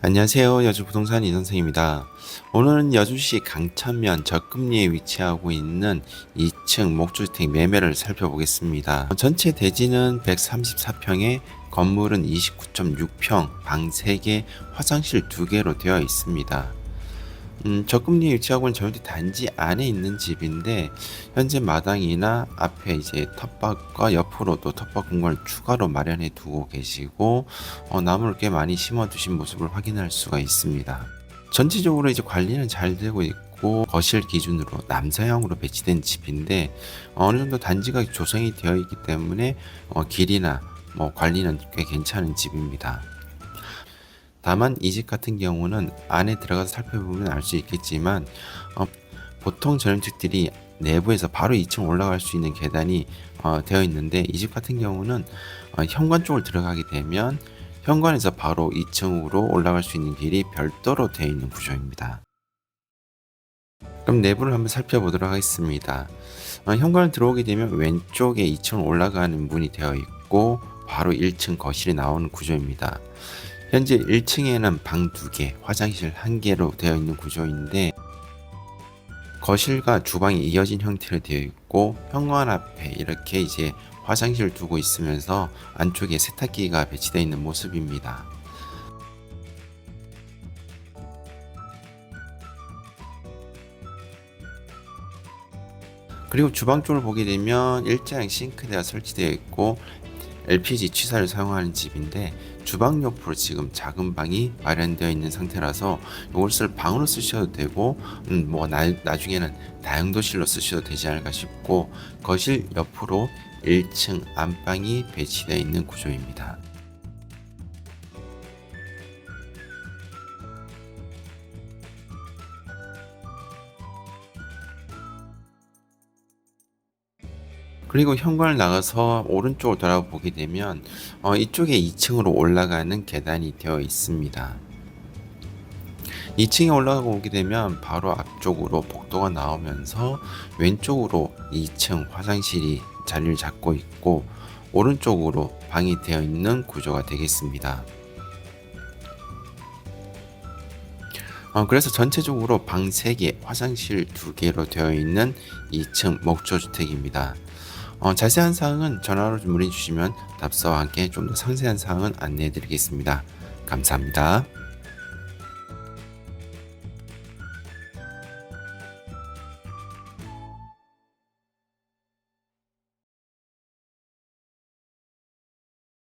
안녕하세요. 여주 부동산 이선생입니다. 오늘은 여주시 강천면 적금리에 위치하고 있는 2층 목주택 매매를 살펴보겠습니다. 전체 대지는 134평에 건물은 29.6평, 방 3개, 화장실 2개로 되어 있습니다. 음, 적금리에 위치하고 있는 저희 단지 안에 있는 집인데 현재 마당이나 앞에 이제 텃밭과 옆으로도 텃밭 공간을 추가로 마련해 두고 계시고 어, 나무를 꽤 많이 심어 두신 모습을 확인할 수가 있습니다. 전체적으로 이제 관리는 잘 되고 있고 거실 기준으로 남서향으로 배치된 집인데 어, 어느 정도 단지가 조성이 되어 있기 때문에 어, 길이나 뭐 관리는 꽤 괜찮은 집입니다. 다만 이 집 같은 경우는 안에 들어가서 살펴보면 알 수 있겠지만 어, 보통 전원주택들이 내부에서 바로 2층 올라갈 수 있는 계단이 어, 되어 있는데 이 집 같은 경우는 어, 현관 쪽을 들어가게 되면 현관에서 바로 2층으로 올라갈 수 있는 길이 별도로 되어 있는 구조입니다. 그럼 내부를 한번 살펴보도록 하겠습니다. 어, 현관을 들어오게 되면 왼쪽에 2층 올라가는 문이 되어 있고 바로 1층 거실이 나오는 구조입니다. 현재 1층에는 방 2개, 화장실 1개로 되어 있는 구조인데 거실과 주방이 이어진 형태로 되어 있고 현관 앞에 이렇게 이제 화장실 두고 있으면서 안쪽에 세탁기가 배치되어 있는 모습입니다. 그리고 주방 쪽을 보게 되면 일자형 싱크대가 설치되어 있고 LPG 취사를 사용하는 집인데 주방 옆으로 지금 작은 방이 마련되어 있는 상태라서 이것을 방으로 쓰셔도 되고 음, 뭐 나, 나중에는 다용도실로 쓰셔도 되지 않을까 싶고 거실 옆으로 1층 안방이 배치되어 있는 구조입니다. 그리고 현관을 나가서 오른쪽을 돌아보게 되면 어, 이쪽에 2층으로 올라가는 계단이 되어 있습니다. 2층에 올라가고 오게 되면 바로 앞쪽으로 복도가 나오면서 왼쪽으로 2층 화장실이 자리를 잡고 있고 오른쪽으로 방이 되어 있는 구조가 되겠습니다. 어, 그래서 전체적으로 방 3개, 화장실 2개로 되어 있는 2층 목조주택입니다. 어, 자세한 사항은 전화로 문의 주시면 답사와 함께 좀 더 상세한 사항은 안내해 드리겠습니다. 감사합니다.